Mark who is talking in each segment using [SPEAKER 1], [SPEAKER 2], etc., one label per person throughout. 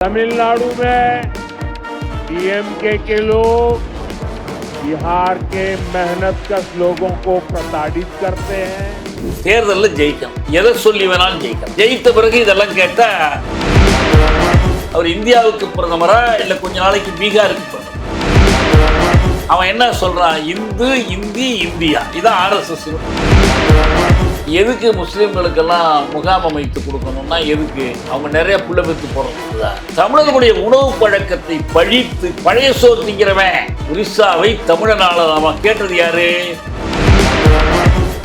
[SPEAKER 1] तमिलनाडु में डीएमके के लोग बिहार के मेहनतकश लोगों को प्रताड़ित करते हैं
[SPEAKER 2] தேர்தலில் ஜெயிக்கணும் எதை சொல்லி வேணாலும் ஜெயிக்கணும் ஜெயித்த பிறகு இதெல்லாம் கேட்டா அவர் இந்தியாவுக்கு பிரதமரா இல்லை கொஞ்ச நாளைக்கு பீகாருக்கு பிரதமர் அவன் என்ன சொல்றான் இந்து இந்தி இந்தியா இதான் ஆர்எஸ்எஸ் எதுக்கு முஸ்லீம்களுக்கெல்லாம் முகாம் அமைத்து கொடுக்கணும்னா எதுக்கு? அவங்க நிறைய புள்ள பெற்று போறதுதான் தமிழர்களுடைய உணவு பழக்கத்தை பழித்து பழைய சோறு திங்கிறவன் ஒரிசாவை தமிழனால அவன் கேட்டது யாரு?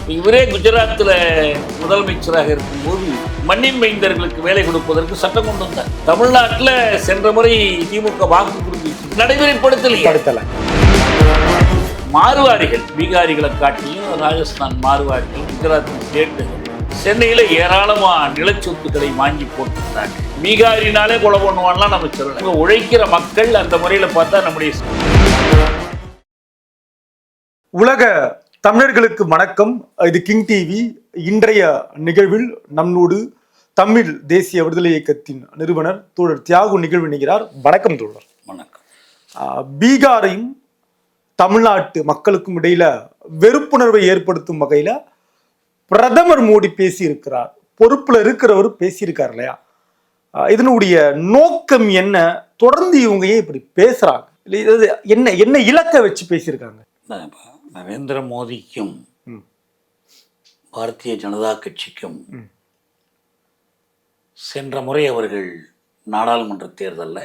[SPEAKER 2] இவரே குஜராத்தில் முதலமைச்சராக இருக்கும்போது மண்ணின் மைந்தர்களுக்கு வேலை கொடுப்பதற்கு சட்டம் கொண்டு வந்தார். தமிழ்நாட்டில் சென்ற முறை திமுக வாக்கு கொடுத்து நடைமுறைப்படுத்தலையே. மார்வாடிகள் பீகாரிகளை காட்டியும் ராஜஸ்தான் மார்வாடிகள் குஜராத் ஸ்டேட்டுகள் சென்னையில் ஏராளமா நிலச்சொத்துக்களை வாங்கி போட்டுருந்தாங்க பீகாரினாலே கொலை பண்ணுவான்லாம் நம்ம சொல்லலாம் உழைக்கிற மக்கள் அந்த முறையில் பார்த்தா நம்முடைய
[SPEAKER 3] உலக தமிழர்களுக்கு வணக்கம். இது கிங் டிவி. இன்றைய நிகழ்வில் நம்மோடு தமிழ் தேசிய விடுதலை இயக்கத்தின் நிறுவனர் தோழர் தியாகு நிகழ்வு நிகழ்கிறார் வணக்கம் தோழர்.
[SPEAKER 2] வணக்கம்.
[SPEAKER 3] பீகாரையும் தமிழ்நாட்டு மக்களுக்கும் இடையில வெறுப்புணர்வை ஏற்படுத்தும் வகையில பிரதமர் மோடி பேசியிருக்கிறார். பொறுப்புல இருக்கிறவர் பேசியிருக்கார் இல்லையா? இதனுடைய நோக்கம் என்ன? தொடர்ந்து இவங்க ஏன் இப்படி பேசுறாங்க? என்ன என்ன இலக்கை வச்சு பேசியிருக்காங்க?
[SPEAKER 2] நரேந்திர மோடிக்கும். பாரதிய ஜனதா கட்சிக்கும். சென்ற முறை அவர்கள் நாடாளுமன்ற தேர்தலில்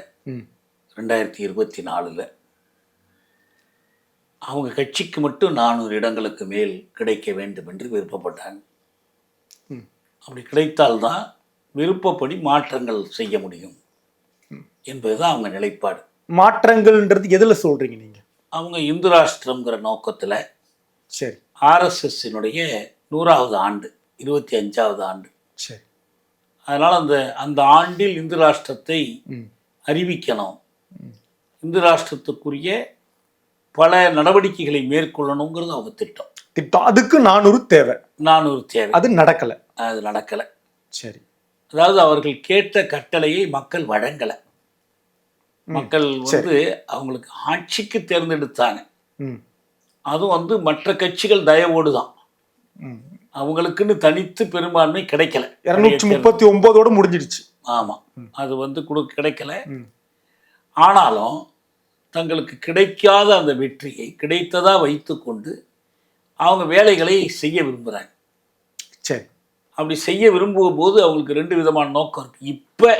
[SPEAKER 2] ரெண்டாயிரத்தி இருபத்தி நாலில் அவங்க கட்சிக்கு மட்டும் நானூறு இடங்களுக்கு மேல் கிடைக்க வேண்டும் என்று விருப்பப்பட்டாங்க.
[SPEAKER 3] ம்.
[SPEAKER 2] அப்படி கிடைத்தால்தான் விருப்பப்படி மாற்றங்கள் செய்ய முடியும் என்பதுதான் அவங்க நிலைப்பாடு.
[SPEAKER 3] மாற்றங்கள்ன்றது எதுல சொல்றீங்க நீங்க?
[SPEAKER 2] அவங்க இந்து ராஷ்டிரம்ங்கிற நோக்கத்தில்
[SPEAKER 3] சரி.
[SPEAKER 2] ஆர்எஸ்எஸ்ஸினுடைய நூறாவது ஆண்டு இருபத்தி அஞ்சாவது ஆண்டு.
[SPEAKER 3] சரி.
[SPEAKER 2] அதனால் அந்த அந்த ஆண்டில் இந்து ராஷ்டிரத்தை அறிவிக்கணும். இந்து ராஷ்டிரத்துக்குரிய பல நடவடிக்கைகளை மேற்கொள்ளணுங்கிறது அவங்க திட்டம்.
[SPEAKER 3] திட்டம் அதுக்கு நானூறு தேவை.
[SPEAKER 2] நானூறு தேவை.
[SPEAKER 3] அது நடக்கல.
[SPEAKER 2] அது நடக்கலை.
[SPEAKER 3] சரி.
[SPEAKER 2] அதாவது அவர்கள் கேட்ட கட்டளையை மக்கள் வழங்கலை. மக்கள் வந்து அவங்களுக்கு ஆட்சிக்கு தேர்ந்தெடுத்தாங்க. அதுவும் வந்து மற்ற கட்சிகள் தயவோடு தான். அவங்களுக்குன்னு தனித்து பெரும்பான்மை கிடைக்கல.
[SPEAKER 3] இருநூற்றி முப்பத்தி ஒன்பதோட முடிஞ்சிடுச்சு.
[SPEAKER 2] ஆமாம் அது வந்து கொடு கிடைக்கல. ஆனாலும் தங்களுக்கு கிடைக்காத அந்த வெற்றியை கிடைத்ததா வைத்துக்கொண்டு அவங்க வேலைகளை செய்ய விரும்புகிறாங்க
[SPEAKER 3] சரி.
[SPEAKER 2] அப்படி செய்ய விரும்பும் போது அவங்களுக்கு ரெண்டு விதமான நோக்கம் இருக்கு. இப்போ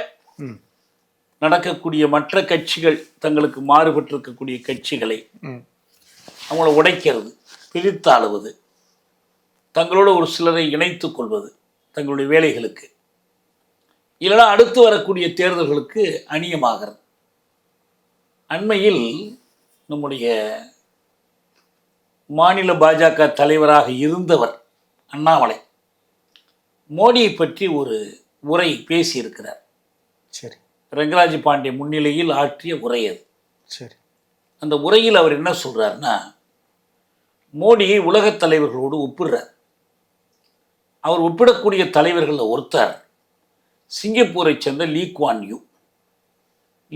[SPEAKER 2] நடக்கக்கூடிய மற்ற கட்சிகள் தங்களுக்கு மாறுபட்டிருக்கக்கூடிய கட்சிகளை அவங்கள உடைக்கிறது பிரித்தாளுவது தங்களோட ஒரு சிலரை இணைத்துக் கொள்வது தங்களுடைய வேலைகளுக்கு. இல்லைன்னா அடுத்து வரக்கூடிய தேர்தல்களுக்கு அந்நியமாகிறது அண்மையில் நம்முடைய மாநில பாஜக தலைவராக இருந்தவர் அண்ணாமலை மோடியை பற்றி ஒரு உரை பேசியிருக்கிறார்.
[SPEAKER 3] சரி.
[SPEAKER 2] ரங்கராஜ் பாண்டே முன்னிலையில் ஆற்றிய உரை அது.
[SPEAKER 3] சரி.
[SPEAKER 2] அந்த உரையில் அவர் என்ன சொல்றாருன்னா மோடியை உலகத் தலைவர்களோடு ஒப்பிடுறார். அவர் ஒப்பிடக்கூடிய தலைவர்களில் ஒருத்தர் சிங்கப்பூரை சேர்ந்த Lee Kuan Yew.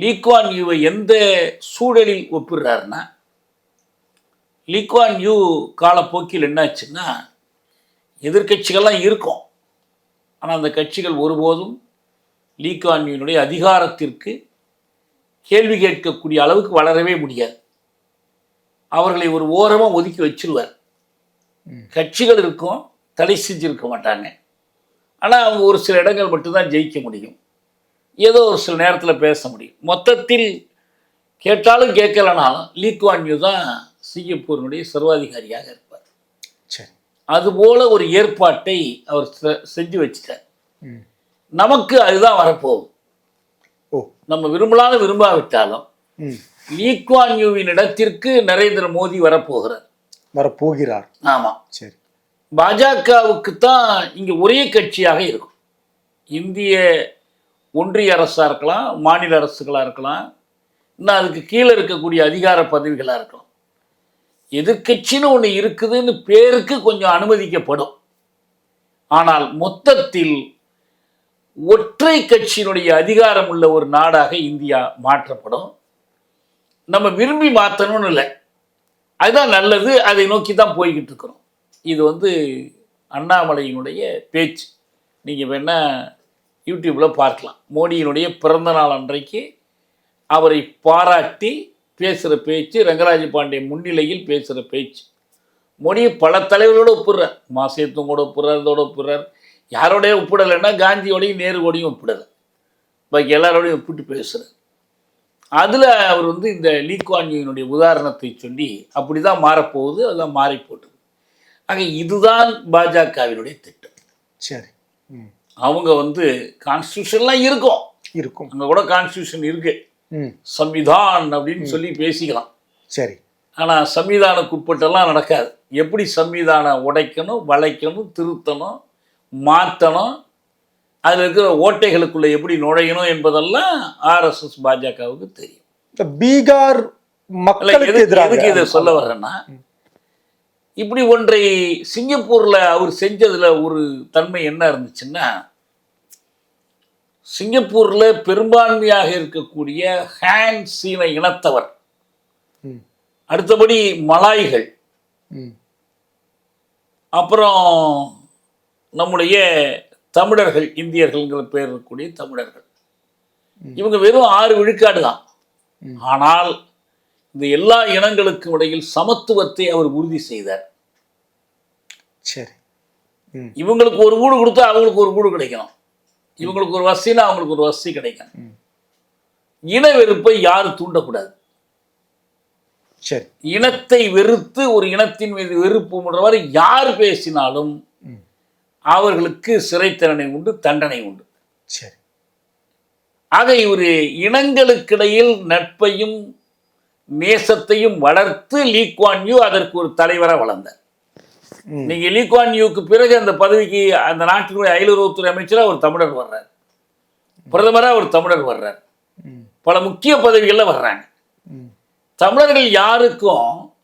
[SPEAKER 2] Lee Kuan யூவை எந்த சூழலில் ஒப்பிடுறாருன்னா லீ குவான் யூ காலப்போக்கில் என்னாச்சுன்னா எதிர்க்கட்சிகள்லாம் இருக்கும். ஆனால் அந்த கட்சிகள் ஒருபோதும் லீ குவான் யூனுடைய அதிகாரத்திற்கு கேள்வி கேட்கக்கூடிய அளவுக்கு வளரவே முடியாது. அவர்களை ஒரு ஓரமாக ஒதுக்கி வச்சிருவார். கட்சிகள் இருக்கும் தடை செஞ்சிருக்க மாட்டாங்க. ஆனால் அவங்க ஒரு சில இடங்கள் மட்டும்தான் ஜெயிக்க முடியும். ஏதோ ஒரு சில நேரத்தில் பேச முடியும். மொத்தத்தில் கேட்டாலும் கேட்கலனாலும் லீக்வான் யூ தான் சிங்கப்பூரினுடைய சர்வாதிகாரியாக இருப்பார்.
[SPEAKER 3] சரி.
[SPEAKER 2] அதுபோல ஒரு ஏற்பாட்டை அவர் செஞ்சு வச்சுட்டார். நமக்கு அதுதான் வரப்போகுது.
[SPEAKER 3] ஓ.
[SPEAKER 2] நம்ம விரும்பலாலும் விரும்பாவிட்டாலும் லீக்வான் யூவின் இடத்திற்கு நரேந்திர மோடி வரப்போகிறார்.
[SPEAKER 3] வரப்போகிறார்.
[SPEAKER 2] ஆமாம்
[SPEAKER 3] சரி.
[SPEAKER 2] பாஜகவுக்கு தான் இங்கே ஒரே கட்சியாக இருக்கும். இந்திய ஒன்றிய அரசாக இருக்கலாம் மாநில அரசுகளாக இருக்கலாம் இன்னும் அதுக்கு கீழே இருக்கக்கூடிய அதிகார பதவிகளாக இருக்கலாம். எதிர்க்கட்சின்னு ஒன்று இருக்குதுன்னு பேருக்கு கொஞ்சம் அனுமதிக்கப்படும். ஆனால் மொத்தத்தில் ஒற்றை கட்சியினுடைய அதிகாரம் உள்ள ஒரு நாடாக இந்தியா மாற்றப்படும். நம்ம விரும்பி மாற்றணும்னு இல்லை. அதுதான் நல்லது. அதை நோக்கி தான் போய்கிட்டு இருக்கிறோம். இது வந்து அண்ணாமலையினுடைய பேச்சு. நீங்கள் வேணால் யூடியூப்பில் பார்க்கலாம். மோடியினுடைய பிறந்த நாள் அன்றைக்கு அவரை பாராட்டி பேசுகிற பேச்சு ரங்கராஜ பாண்டே முன்னிலையில் பேசுகிற பேச்சு. மோடியை பல தலைவர்களோட ஒப்புடுறார். மாசேத்தும் ஒப்புறார் இதோட ஒப்புறார் யாரோடய ஒப்பிடலைன்னா காந்தியோடையும் நேருவோடையும் ஒப்பிடலை. பாக்கி எல்லாரோடையும் ஒப்பிட்டு பேசுகிறார் அதில் அவர் வந்து இந்த லீக்வான்யூனுடைய உதாரணத்தை சொல்லி அப்படி தான் மாறப்போகுது அதெல்லாம் மாறி போட்டு ஆக இதுதான் பாஜகவினுடைய திட்டம்.
[SPEAKER 3] சரி. ம்.
[SPEAKER 2] அவங்க வந்து கான்ஸ்டியூஷன்லாம் இருக்கும்.
[SPEAKER 3] இருக்கும்.
[SPEAKER 2] அங்கே கூட கான்ஸ்டியூஷன் இருக்கு.
[SPEAKER 3] ம்.
[SPEAKER 2] சம்விதான் அப்படின்னு சொல்லி பேசிக்கலாம்.
[SPEAKER 3] சரி.
[SPEAKER 2] ஆனால் சம்விதானுக்கு உட்பட்டெல்லாம் நடக்காது. எப்படி சம்விதானம் உடைக்கணும் வளைக்கணும் திருத்தணும் மாற்றணும் அதில் இருக்கிற ஓட்டைகளுக்குள்ளே எப்படி நுழையணும் என்பதெல்லாம் ஆர்எஸ்எஸ் பாஜகவுக்கு தெரியும்.
[SPEAKER 3] இந்த பீகார் மக்களுக்கு
[SPEAKER 2] எதுக்கு இதை
[SPEAKER 3] எதிராக
[SPEAKER 2] சொல்ல வர்றேன்னா இப்படி ஒன்றை சிங்கப்பூர்ல அவர் செஞ்சதுல ஒரு தன்மை என்ன இருந்துச்சுன்னா சிங்கப்பூர்ல பெரும்பான்மையாக இருக்கக்கூடிய ஹேன் சீன இனத்தவர். அடுத்தபடி மலாய்கள்.
[SPEAKER 3] ம்.
[SPEAKER 2] அப்புறம் நம்முடைய தமிழர்கள் இந்தியர்கள்ங்கிற பேர் இருக்கக்கூடிய தமிழர்கள். இவங்க வெறும் ஆறு விழுக்காடு தான். ஆனால் இந்த எல்லா இனங்களுக்கும் இடையில் சமத்துவத்தை அவர் உறுதி செய்தார்.
[SPEAKER 3] சரி.
[SPEAKER 2] இவங்களுக்கு ஒரு வீடு கொடுத்தா அவங்களுக்கு ஒரு வீடு கிடைக்கணும். இவங்களுக்கு ஒரு வசதினா அவங்களுக்கு ஒரு வசதி கிடைக்கணும்.
[SPEAKER 3] ம்.
[SPEAKER 2] இன வெறுப்பை யாரும் தூண்டக்கூடாது.
[SPEAKER 3] சரி.
[SPEAKER 2] இனத்தை வெறுத்து ஒரு இனத்தின் மீது வெறுப்பு முன்றவாறு யார் பேசினாலும் அவர்களுக்கு சிறை தண்டனை உண்டு தண்டனை உண்டு.
[SPEAKER 3] சரி.
[SPEAKER 2] ஆக இவர் இனங்களுக்கிடையில் நட்பையும் நேசத்தையும் வளர்த்து லீக்வான் யூ அதற்கு ஒரு தலைவராக வளர்ந்தார். நீங்க லீக்வான் யூக்கு பிறகு அந்த பதவிக்கு அந்த நாட்டினுடைய அயலுறவுத்துறை அமைச்சராக ஒரு தமிழர் வர்றார். பிரதமராக ஒரு தமிழர் வர்றார். பல முக்கிய பதவிகளில் வர்றாங்க. தமிழர்கள் யாருக்கும்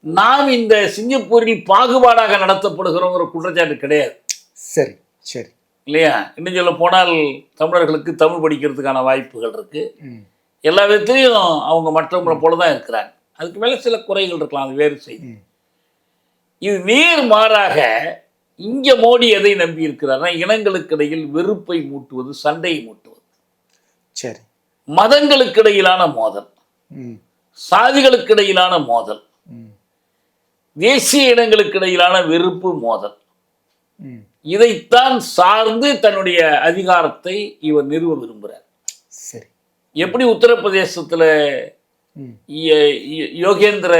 [SPEAKER 2] நாம் இந்த சிங்கப்பூரில் பாகுபாடாக நடத்தப்படுகிறோங்கிற குற்றச்சாட்டு கிடையாது.
[SPEAKER 3] சரி சரி.
[SPEAKER 2] இல்லையா? இன்னும் சொல்ல போனால் தமிழர்களுக்கு தமிழ் படிக்கிறதுக்கான வாய்ப்புகள் இருக்கு.
[SPEAKER 3] ம்.
[SPEAKER 2] எல்லா விதத்திலையும் அவங்க மற்றவங்களை போல தான் இருக்கிறாங்க. அதுக்கு மேலே சில குறைகள் இருக்கலாம் அது வேறு செய்தி. இது நேர் மாறாக இங்க மோடி எதை நம்பி இருக்கிறார்னா இனங்களுக்கு இடையில் வெறுப்பை மூட்டுவது சண்டையை மூட்டுவது.
[SPEAKER 3] சரி.
[SPEAKER 2] மதங்களுக்கு இடையிலான மோதல். சாதிகளுக்கு இடையிலான மோதல். தேசிய இனங்களுக்கு இடையிலான வெறுப்பு மோதல். இதைத்தான் சார்ந்து தன்னுடைய அதிகாரத்தை இவர் நிறுவ விரும்புகிறார்
[SPEAKER 3] சரி.
[SPEAKER 2] எப்படி உத்தரப்பிரதேசத்துல யோகேந்திர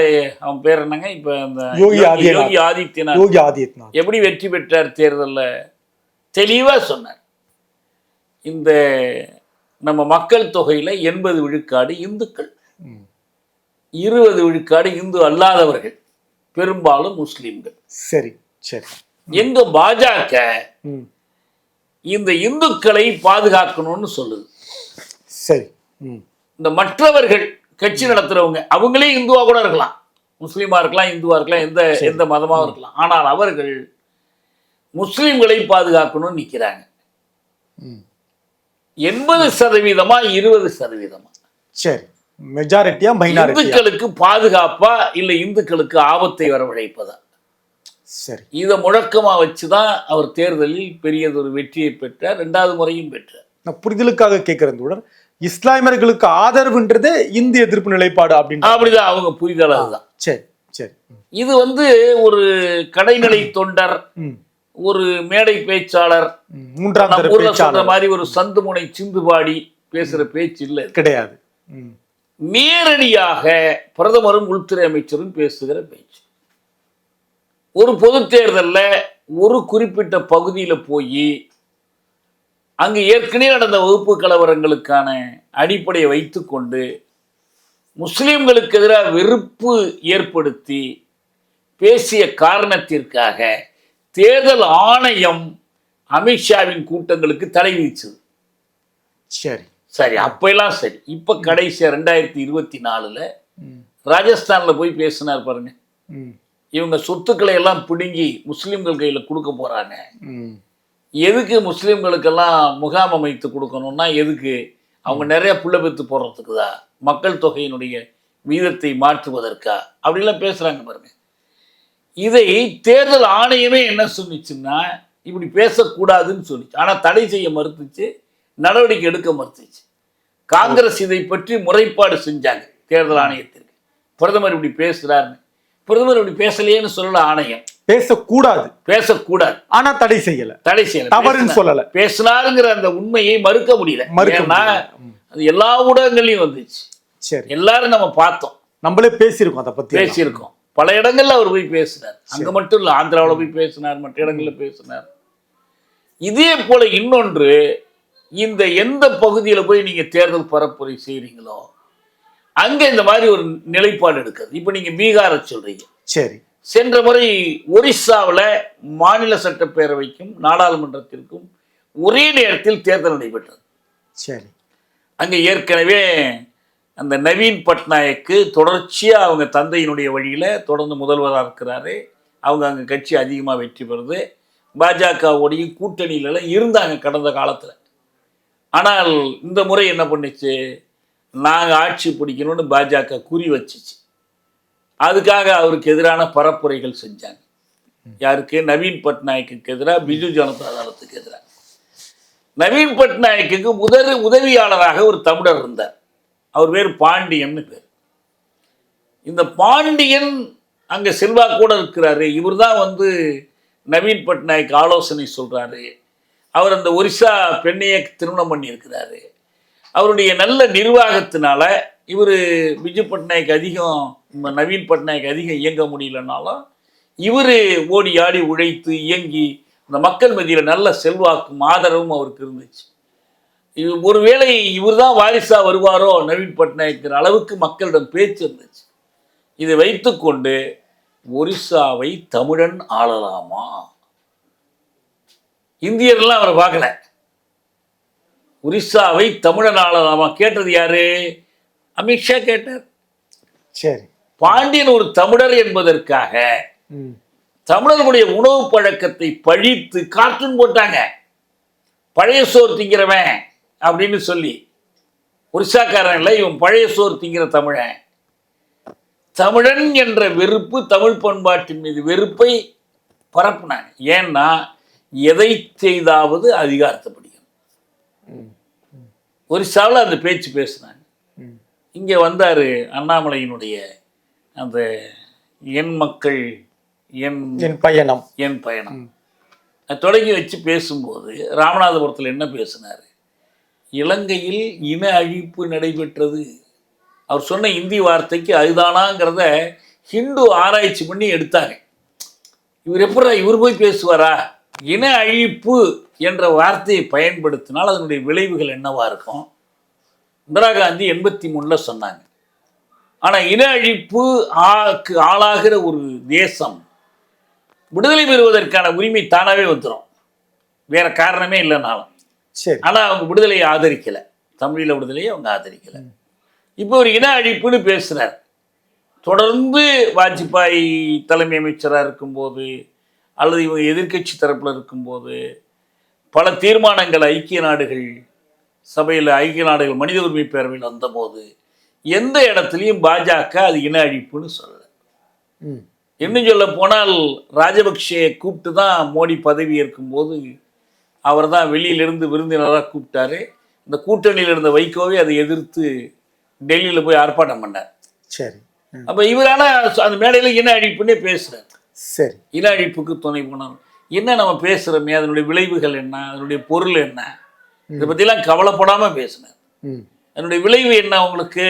[SPEAKER 2] அவன் பேர் என்னங்க? இப்ப அந்த
[SPEAKER 3] யோகி ஆதித்யநாத்.
[SPEAKER 2] யோகி ஆதித்யநாத். எப்படி வெற்றி பெற்றார் தேர்தல்ல? தெளிவா சொன்னார். இந்த நம்ம மக்கள் தொகையில எண்பது விழுக்காடு இந்துக்கள். இருபது விழுக்காடு இந்து அல்லாதவர்கள். பெரும்பாலும் முஸ்லிம்கள்.
[SPEAKER 3] சரி சரி.
[SPEAKER 2] எங்க பாஜக இந்த இந்துக்களை பாதுகாக்கணும்னு சொல்லுது.
[SPEAKER 3] சரி.
[SPEAKER 2] இந்த மற்றவர்கள் கட்சி நடத்துறவங்க அவங்களே இந்துவா கூட இருக்கலாம். முஸ்லீமா இருக்கலாம் இந்துவா இருக்கலாம் எந்த எந்த மதமாக இருக்கலாம். ஆனால் அவர்கள் முஸ்லிம்களை பாதுகாக்கணும்னு நிற்கிறாங்க எண்பது சதவீதமா இருபது சதவீதமா?
[SPEAKER 3] சரி. மெஜாரிட்டியா
[SPEAKER 2] இந்துக்களுக்கு பாதுகாப்பா இல்ல இந்துக்களுக்கு ஆபத்தை வரவழைப்பதா?
[SPEAKER 3] சரி.
[SPEAKER 2] இதை முழக்கமா வச்சுதான் அவர் தேர்தலில் பெரியதொரு வெற்றியை பெற்றார் ரெண்டாவது முறையும் பெற்றார்.
[SPEAKER 3] நான் புரிதலுக்காக கேட்கறது கூட இஸ்லாமியர்களுக்கு ஆதரவுன்றது இந்திய எதிர்ப்பு நிலைப்பாடு அப்படின்னு
[SPEAKER 2] அப்படிதான் அவங்க புரிதல் அதுதான்.
[SPEAKER 3] சரி சரி.
[SPEAKER 2] இது வந்து ஒரு கடைநிலை தொண்டர் ஒரு மேடை பேச்சாளர்
[SPEAKER 3] மூன்றாம்
[SPEAKER 2] சொல்ற மாதிரி ஒரு சந்து முனை சிந்துபாடி பேசுற பேச்சு இல்ல.
[SPEAKER 3] கிடையாது.
[SPEAKER 2] நேரடியாக பிரதமரும் உள்துறை அமைச்சரும் பேசுகிற பேச்சு. ஒரு பொது தேர்தல்ல ஒரு குறிப்பிட்ட பகுதியில போய் அங்கு ஏற்கனவே நடந்த வகுப்பு கலவரங்களுக்கான அடிப்படையை வைத்துக்கொண்டு முஸ்லிம்களுக்கு எதிராக வெறுப்பு ஏற்படுத்தி பேசிய காரணத்திற்காக தேர்தல் ஆணையம் அமித்ஷாவின் கூட்டங்களுக்கு தடை விதிச்சது
[SPEAKER 3] சரி.
[SPEAKER 2] சரி அப்பெல்லாம் சரி. இப்ப கடைசியா ரெண்டாயிரத்தி இருபத்தி நாலுல ராஜஸ்தான்ல போய் பேசினார் பாருங்க. இவங்க சொத்துக்களை எல்லாம் பிடுங்கி முஸ்லிம்கள் கையில கொடுக்க போறாங்க.
[SPEAKER 3] ம்.
[SPEAKER 2] எதுக்கு முஸ்லீம்களுக்கெல்லாம் முகாம் அமைத்து கொடுக்கணும்னா எதுக்கு? அவங்க நிறைய புள்ள பெத்து போடுறதுக்கு தான் மக்கள் தொகையினுடைய வீதத்தை மாற்றுவதற்கா? அப்படிலாம் பேசுறாங்க பாருங்க. இதை தேர்தல் ஆணையமே என்ன சொன்னிச்சுன்னா இப்படி பேசக்கூடாதுன்னு சொல்லிச்சு. ஆனா தடை செய்ய மறுத்துச்சு நடவடிக்கை எடுக்க மறுத்துச்சு. காங்கிரஸ் இதை பற்றி முறைப்பாடு செஞ்சாங்க தேர்தல் ஆணையத்திற்கு. பிரதமர் இப்படி பேசுறாருன்னு. பிரதமர் இப்படி பேசலையேன்னு சொல்லல ஆணையம்.
[SPEAKER 3] பேசக்கூடாது.
[SPEAKER 2] பேசக்கூடாது.
[SPEAKER 3] ஆனா தடை செய்யல.
[SPEAKER 2] தடை செய்யல.
[SPEAKER 3] தவறுன்னு. சொல்லல.
[SPEAKER 2] பேசினாருங்கிற அந்த உண்மையை மறுக்க முடியல.
[SPEAKER 3] மறுக்க.
[SPEAKER 2] அது எல்லா ஊடகங்களையும் வந்துச்சு.
[SPEAKER 3] சரி.
[SPEAKER 2] எல்லாரும் நம்ம பார்த்தோம்.
[SPEAKER 3] நம்மளே பேசியிருக்கோம் அதை பத்தி.
[SPEAKER 2] பேசியிருக்கோம். பல இடங்கள்ல அவர் போய் பேசினார். அங்க மட்டும் இல்ல ஆந்திராவுல போய் பேசினார் மற்ற இடங்கள்ல பேசினார். இதே போல இன்னொன்று இந்த எந்த பகுதியில போய் நீங்க தேர்தல் பரப்புரை செய்றீங்களோ அங்க இந்த மாதிரி ஒரு நிலைப்பாடு எடுக்குது இப்ப நீங்க பீகாரை சொல்றீங்க.
[SPEAKER 3] சரி.
[SPEAKER 2] சென்ற முறை ஒரிஸ்சாவுல மாநில சட்டப்பேரவைக்கும் நாடாளுமன்றத்திற்கும் ஒரே நேரத்தில் தேர்தல் நடைபெற்றது.
[SPEAKER 3] சரி.
[SPEAKER 2] அங்கே ஏற்கனவே அந்த நவீன் பட்நாயக்கு தொடர்ச்சியாக அவங்க தந்தையினுடைய வழியில் தொடர்ந்து முதல்வராக இருக்கிறாரு. அவங்க அங்கே கட்சி அதிகமாக வெற்றி பெறுது. பாஜகவுடைய கூட்டணியிலலாம் இருந்தாங்க கடந்த காலத்தில். ஆனால் இந்த முறை என்ன பண்ணுச்சு? நாங்கள் ஆட்சி பிடிக்கணும்னு பாஜக குறி வச்சுச்சு. அதுக்காக அவருக்கு எதிரான பரப்புரைகள் செஞ்சாங்க. யாருக்கு? நவீன் பட்நாயக்குக்கு எதிராக பிஜு ஜனதா தளத்துக்கு எதிராக நவீன் பட்நாயக்குக்கு உதவி உதவியாளராக ஒரு தமிழர் இருந்தார். அவர் பேர் பாண்டியன்னு பேர். இந்த பாண்டியன் அங்க செல்வாக்கூட இருக்கிறாரு. இவர் தான் வந்து நவீன் பட்நாயக் ஆலோசனை சொல்கிறாரு அவர் அந்த ஒரிசா பெண்ணையை திருமணம் பண்ணியிருக்கிறாரு. அவருடைய நல்ல நிர்வாகத்தினால இவர் பிஜு பட்நாயக் அதிகம் நம்ம நவீன் பட்நாயக் அதிகம் இயங்க முடியலனாலும் இவர் ஓடி ஆடி உழைத்து இயங்கி அந்த மக்கள் மத்தியில் நல்ல செல்வாக்கும் ஆதரவும் அவருக்கு இருந்துச்சு. இது ஒருவேளை இவர் தான் வாரிசா வருவாரோ நவீன் பட்நாயக்கிற அளவுக்கு மக்களிடம் பேச்சு இருந்துச்சு. இதை வைத்துக்கொண்டு ஒரிசாவை தமிழன் ஆளலாமா? இந்தியர்லாம் அவரை பார்க்கல. ஒரிசாவை தமிழன் ஆளலாமா? கேட்டது யாரு? அமித்ஷா கேட்டார்.
[SPEAKER 3] சரி.
[SPEAKER 2] பாண்டியன் ஒரு தமிழர் என்பதற்காக தமிழர்களுடைய உணவு பழக்கத்தை பழித்து கார்ட்டூன் போட்டாங்க. பழைய சோறு திங்கிறவன் அப்படின்னு சொல்லி. ஒரிசாக்காரன் இல்லை இவன் பழைய சோறு திங்கிற தமிழன். தமிழன் என்ற வெறுப்பு தமிழ் பண்பாட்டின் மீது வெறுப்பை பரப்புனாங்க. ஏன்னா எதை செய்தாவது அதிகாரத்தை பிடிக்கும்
[SPEAKER 3] ம்.
[SPEAKER 2] ஒரிசாவில் அந்த பேச்சு பேசினாங்க. இங்கே வந்தார் அண்ணாமலையினுடைய அந்த என் மக்கள் என்
[SPEAKER 3] என் பயணம்.
[SPEAKER 2] என் பயணம். அது தொடங்கி வச்சு பேசும்போது ராமநாதபுரத்தில் என்ன பேசினார்? இலங்கையில் இன அழிப்பு நடைபெற்றது. அவர் சொன்ன இந்தி வார்த்தைக்கு அதுதானாங்கிறத ஹிந்து ஆராய்ச்சி பண்ணி எடுத்தாங்க இவர் எப்படா இவர் போய் பேசுவாரா? இன அழிப்பு என்ற வார்த்தையை பயன்படுத்தினால் அதனுடைய விளைவுகள் என்னவா இருக்கும்? இந்திரா காந்தி எண்பத்தி மூணில் சொன்னாங்க. ஆனால் இன அழிப்பு ஆக்கு ஆளாகிற ஒரு தேசம் விடுதலை பெறுவதற்கான உரிமை தானாகவே வந்துடும் வேற காரணமே இல்லைனாலும்.
[SPEAKER 3] சரி.
[SPEAKER 2] ஆனால் அவங்க விடுதலையை ஆதரிக்கலை. தமிழீழ விடுதலையை அவங்க ஆதரிக்கலை. இப்போ ஒரு இன அழிப்புன்னு பேசுகிறார் தொடர்ந்து வாஜ்பாய் தலைமை அமைச்சராக இருக்கும்போது அல்லது இவங்க எதிர்க்கட்சி தரப்பில் இருக்கும்போது பல தீர்மானங்கள் ஐக்கிய நாடுகள் சபையில் ஐக்கிய நாடுகள் மனித உரிமை பேரவையில் வந்தபோது எந்த இடத்துலையும் பாஜக அது இன அழிப்புன்னு சொல்லலை. இன்னும் சொல்ல போனால் ராஜபக்ஷே கூப்பிட்டு தான் மோடி பதவி ஏற்கும்போது அவர் தான் வெளியிலிருந்து விருந்தினராக கூப்பிட்டாரு. இந்த கூட்டணியில் இருந்த வைகோவை அதை எதிர்த்து டெல்லியில் போய் ஆர்ப்பாட்டம் பண்ணார்.
[SPEAKER 3] சரி.
[SPEAKER 2] அப்போ இவரான அந்த மேடையில் இன அழிப்புன்னே பேசுகிறார்
[SPEAKER 3] சரி.
[SPEAKER 2] இன அழிப்புக்கு துணை போனார் என்ன நம்ம பேசுகிறோமே அதனுடைய விளைவுகள் என்ன? அதனுடைய பொருள் என்ன? இதை பற்றிலாம் கவலைப்படாமல் பேசினார்
[SPEAKER 3] ம்.
[SPEAKER 2] அதனுடைய விளைவு என்ன உங்களுக்கு?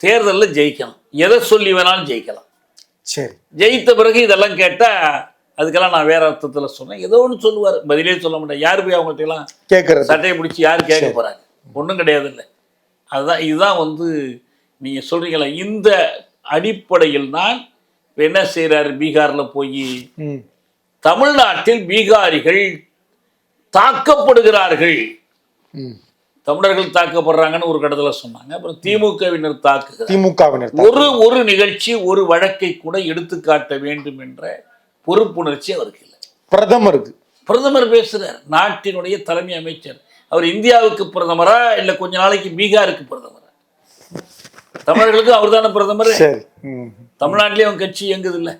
[SPEAKER 2] தேர்தலில் ஜெயிக்கலாம். எதை சொல்லி வேணாலும் ஜெயிக்கலாம்.
[SPEAKER 3] சரி.
[SPEAKER 2] ஜெயித்த பிறகு இதெல்லாம் கேட்டால் அதுக்கெல்லாம் நான் வேற அர்த்தத்தில் சொன்னேன். ஏதோ ஒன்று சொல்லுவார். பதிலே சொல்ல மாட்டேன். யார் போய் அவங்கள்ட்ட எல்லாம்
[SPEAKER 3] கேட்கறது
[SPEAKER 2] சட்டையை பிடிச்சி யார் கேட்க போகிறாங்க ஒன்றும் கிடையாது இல்லை அதுதான் இதுதான் வந்து நீங்கள் சொல்கிறீங்களா இந்த அடிப்படையில் தான் என்ன செய்கிறாரு பீகாரில் போய் தமிழ்நாட்டில் பீகாரிகள் தாக்கப்படுகிறார்கள். தமிழர்கள் தாக்கப்படுறாங்கன்னு ஒரு கடத்துல சொன்னாங்க. அப்புறம் திமுகவினர் தாக்குகிறார்
[SPEAKER 3] திமுகவினர்
[SPEAKER 2] ஒரு ஒரு நிகழ்ச்சி ஒரு வழக்கை கூட எடுத்துக்காட்ட வேண்டும் என்ற பொறுப்புணர்ச்சி அவருக்கு இல்லை.
[SPEAKER 3] பிரதமருக்கு.
[SPEAKER 2] பிரதமர் பேசுறார். நாட்டினுடைய தலைமை அமைச்சர். அவர் இந்தியாவுக்கு பிரதமரா இல்லை கொஞ்ச நாளைக்கு பீகாருக்கு பிரதமரா? தமிழர்களுக்கு அவர் தானே பிரதமர். தமிழ்நாட்டிலேயே அவன் கட்சி இயங்குது இல்ல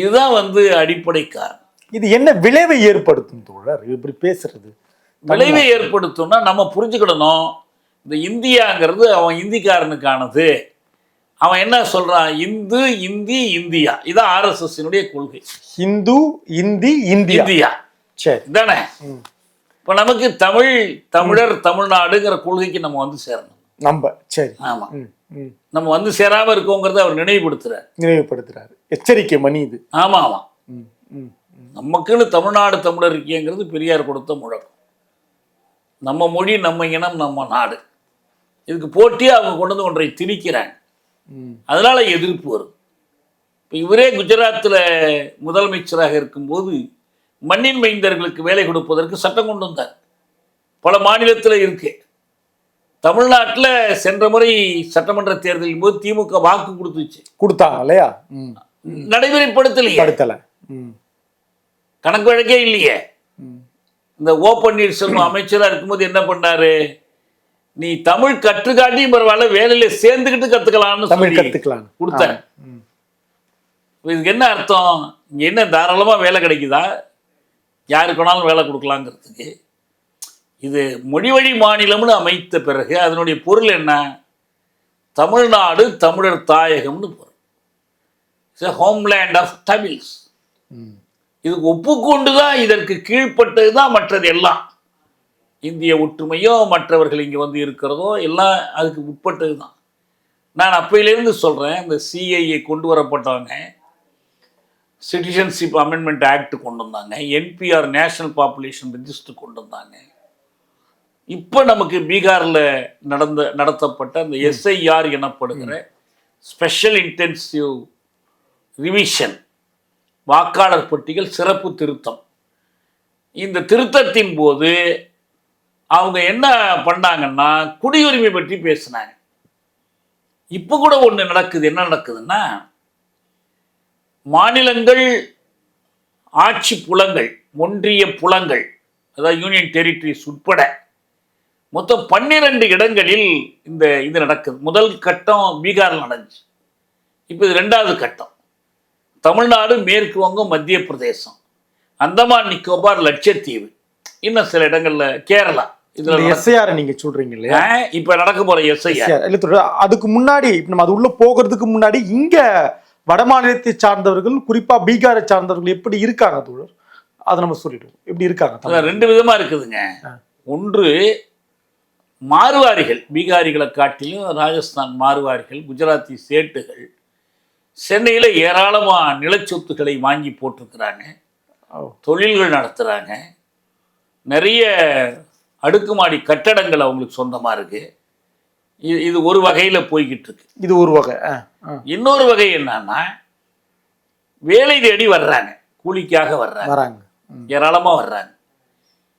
[SPEAKER 2] இதுதான் வந்து அடிப்படை காரணம்.
[SPEAKER 3] இது என்ன விளைவை ஏற்படுத்தும் தோழர்? இப்படி பேசுறது.
[SPEAKER 2] விளைவை ஏற்படுத்தும்னா நம்ம புரிஞ்சுக்கிடணும். இந்த இந்தியாங்கிறது அவன் இந்திக்காரனுக்கானது. அவன் என்ன சொல்றான்? இந்து இந்தி இந்தியா. இதான் ஆர்எஸ்எஸ்னுடைய கொள்கை.
[SPEAKER 3] ஹிந்து இந்தி இந்தியா.
[SPEAKER 2] இந்தியா.
[SPEAKER 3] சரி.
[SPEAKER 2] இதானே?
[SPEAKER 3] ம்.
[SPEAKER 2] இப்போ நமக்கு தமிழ் தமிழர் தமிழ்நாடுங்கிற கொள்கைக்கு நம்ம வந்து சேரணும்.
[SPEAKER 3] நம்ப சரி.
[SPEAKER 2] ஆமா.
[SPEAKER 3] ம், ம்.
[SPEAKER 2] நம்ம வந்து சேராம இருக்கோங்கிறத அவர் நினைவுபடுத்துறார்.
[SPEAKER 3] நினைவுபடுத்துறாரு. எச்சரிக்கை மணி இது.
[SPEAKER 2] ஆமா ஆமா.
[SPEAKER 3] ம், ம், ம்.
[SPEAKER 2] நமக்குன்னு தமிழ்நாடு தமிழர் இருக்கியங்கிறது பெரியார் கொடுத்த முழக்கம். நம்ம மொழி நம்ம இனம் நம்ம நாடு. இதுக்கு போட்டியே அவங்க கொண்டு வந்து ஒன்றை திணிக்கிறாங்க. அதனால எதிர்ப்பு வரும். இப்போ இவரே குஜராத்தில் முதலமைச்சராக இருக்கும்போது மண்ணின் மைந்தர்களுக்கு வேலை கொடுப்பதற்கு சட்டம் கொண்டு வந்தார். பல மாநிலத்தில் இருக்கு. தமிழ்நாட்டில் சென்ற முறை சட்டமன்ற தேர்தலின் போது திமுக வாக்கு கொடுத்துச்சு.
[SPEAKER 3] கொடுத்தாங்க இல்லையா.
[SPEAKER 2] நடைமுறைப்படுத்தலையே.
[SPEAKER 3] படுத்தல.
[SPEAKER 2] கணக்கு வழக்கே இல்லையே. இந்த ஓ பன்னீர்செல்வம் அமைச்சராக இருக்கும்போது என்ன பண்ணாரு? நீ தமிழ் கற்றுக்காட்டியும் பரவாயில்ல வேலையில சேர்ந்துக்கிட்டு கத்துக்கலாம்னு
[SPEAKER 3] தமிழ் கத்துக்கலாம்.
[SPEAKER 2] கொடுத்தாரு
[SPEAKER 3] ம்.
[SPEAKER 2] இதுக்கு என்ன அர்த்தம்? இங்க என்ன தாராளமா வேலை கிடைக்குதா? யாருக்கு வேணாலும் வேலை கொடுக்கலாங்கிறதுக்கு. இது மொழி வழி மாநிலம்னு அமைத்த பிறகு அதனுடைய பொருள் என்ன? தமிழ்நாடு தமிழர் தாயகம்னு பொருள். இட்ஸ் ஹோம்லேண்ட் ஆஃப் தமிழ்ஸ் இதுக்கு ஒப்புக்கொண்டு தான் இதற்கு கீழ்ப்பட்டது தான் மற்றது எல்லாம். இந்திய ஒற்றுமையோ மற்றவர்கள் இங்கே வந்து இருக்கிறதோ எல்லாம் அதுக்கு உட்பட்டது தான் நான் அப்பையிலேருந்து சொல்கிறேன் இந்த சிஐஏ கொண்டு வரப்பட்டவங்க சிட்டிசன்ஷிப் அமெண்ட்மெண்ட் ஆக்ட் கொண்டு வந்தாங்க என்பிஆர் நேஷனல் பாப்புலேஷன் ரெஜிஸ்டர் கொண்டு வந்தாங்க. இப்போ நமக்கு பீகாரில் நடந்த நடத்தப்பட்ட அந்த எஸ்ஐஆர் எனப்படுகிற ஸ்பெஷல் இன்டென்சிவ் ரிவிஷன் வாக்காளர் பட்டியல் சிறப்பு திருத்தம். இந்த திருத்தத்தின் போது அவங்க என்ன பண்ணாங்கன்னா குடியுரிமை பற்றி பேசினாங்க. இப்போ கூட ஒன்று நடக்குது. என்ன நடக்குதுன்னா மாநிலங்கள் ஆட்சி புலங்கள் ஒன்றிய புலங்கள் அதாவது யூனியன் டெரிட்டரிஸ் உட்பட மொத்தம் பன்னிரண்டு இடங்களில் இந்த இது நடக்குது. முதல் கட்டம் பீகாரில் நடந்துச்சு. இப்போ இது ரெண்டாவது கட்டம். தமிழ்நாடு மேற்கு வங்கம் மத்திய பிரதேசம். அந்தமான் நிக்கோபார் லட்சத்தீவு. இன்னும் சில இடங்கள்ல கேரளா. இதுல
[SPEAKER 3] எஸ்ஐஆர் நீங்க சொல்றீங்க இல்லையா?
[SPEAKER 2] நடக்க- இப்ப நடக்க போற எஸ்ஐஆர்.
[SPEAKER 3] இல்ல அதுக்கு முன்னாடி நம்ம அது உள்ள போகிறதுக்கு முன்னாடி இங்க வட மாநிலத்தை சார்ந்தவர்கள் குறிப்பா பீகாரை சார்ந்தவர்கள் எப்படி இருக்காங்க தோழர்? அதை நம்ம சொல்லிடுவோம். எப்படி இருக்காங்க?
[SPEAKER 2] ரெண்டு விதமா இருக்குதுங்க. ஒன்று மார்வாரிகள் பீகாரிகளை காட்டிலும் ராஜஸ்தான் மார்வாரிகள் குஜராத்தி சேட்டுகள் சென்னையில ஏராளமா நிலச்சொத்துக்களை வாங்கி போட்டிருக்கிறாங்க. தொழில்கள் நடத்துகிறாங்க நிறைய அடுக்குமாடி கட்டடங்கள் அவங்களுக்கு சொந்தமாக இருக்கு. இது இது ஒரு வகையில் போய்கிட்டு இருக்கு
[SPEAKER 3] இது ஒரு வகை.
[SPEAKER 2] இன்னொரு வகை என்னன்னா வேலை தேடி வர்றாங்க. கூலிக்காக வர்றாங்க.
[SPEAKER 3] வராங்க. ம்.
[SPEAKER 2] ஏராளமாக வர்றாங்க.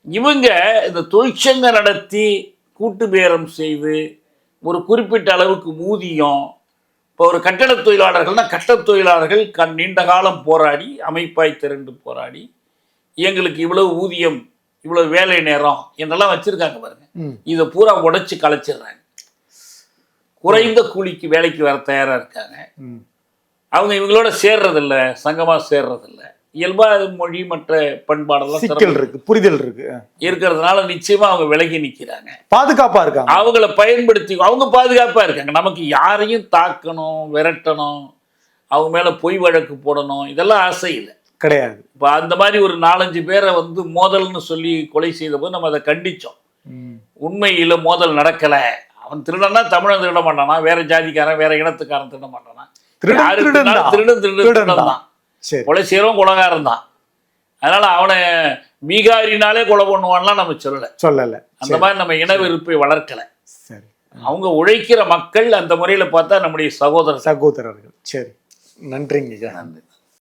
[SPEAKER 2] இவங்க இந்த தொழிற்சங்க நடத்தி கூட்டு பேரம் செய்து ஒரு குறிப்பிட்ட அளவுக்கு ஊதியம் இப்போ ஒரு கட்டடத் தொழிலாளர்கள்னா கட்டடத் தொழிலாளர்கள் கண் நீண்ட காலம் போராடி அமைப்பாய் திரண்டு போராடி எங்களுக்கு இவ்வளவு ஊதியம் இவ்வளவு வேலை நேரம் என்றெல்லாம் வச்சிருக்காங்க பாருங்க. இதை பூரா உடைச்சு கலைச்சிடுறாங்க குறைந்த கூலிக்கு வேலைக்கு வர தயாரா இருக்காங்க. அவங்க இவங்களோட சேர்றதில்ல சங்கமா சேர்றதில்ல இயல்பா மொழி மற்ற பண்பாடெல்லாம்
[SPEAKER 3] சிக்கல் இருக்கு புரிதல் இருக்கு.
[SPEAKER 2] இருக்கிறதுனால நிச்சயமா அவங்க விலகி நிக்கிறாங்க.
[SPEAKER 3] பாதுகாப்பா இருக்காங்க.
[SPEAKER 2] அவங்கள பயன்படுத்தி அவங்க பாதுகாப்பா இருக்காங்க. நமக்கு யாரையும் தாக்கணும் விரட்டணும் அவங்க மேல பொய் வழக்கு போடணும் இதெல்லாம் ஆசை இல்லை.
[SPEAKER 3] கிடையாது.
[SPEAKER 2] இப்போ அந்த மாதிரி ஒரு நாலஞ்சு பேரை வந்து மோதல்னு சொல்லி கொலை செய்த போது நம்ம அதை கண்டிச்சோம். உண்மையில மோதல் நடக்கல. அவன் திருடனா தமிழன் திருட மாட்டானா வேற ஜாதிக்காரன் வேற இனத்துக்காரன் திருட மாட்டானா
[SPEAKER 3] திருடன் திருடன் தான்.
[SPEAKER 2] கொலை செய்யறவன் கொலகாரன் தான் அதனால அவனை பீகாரினாலே கொலை பண்ணுவான்லாம் நம்ம சொல்லல.
[SPEAKER 3] சொல்லல.
[SPEAKER 2] அந்த மாதிரி நம்ம இன வெறுப்பை வளர்க்கல.
[SPEAKER 3] சரி.
[SPEAKER 2] அவங்க உழைக்கிற மக்கள் அந்த முறையில பார்த்தா நம்முடைய சகோதரர்.
[SPEAKER 3] சகோதரர்கள். சரி. நன்றிங்க
[SPEAKER 2] நன்றி.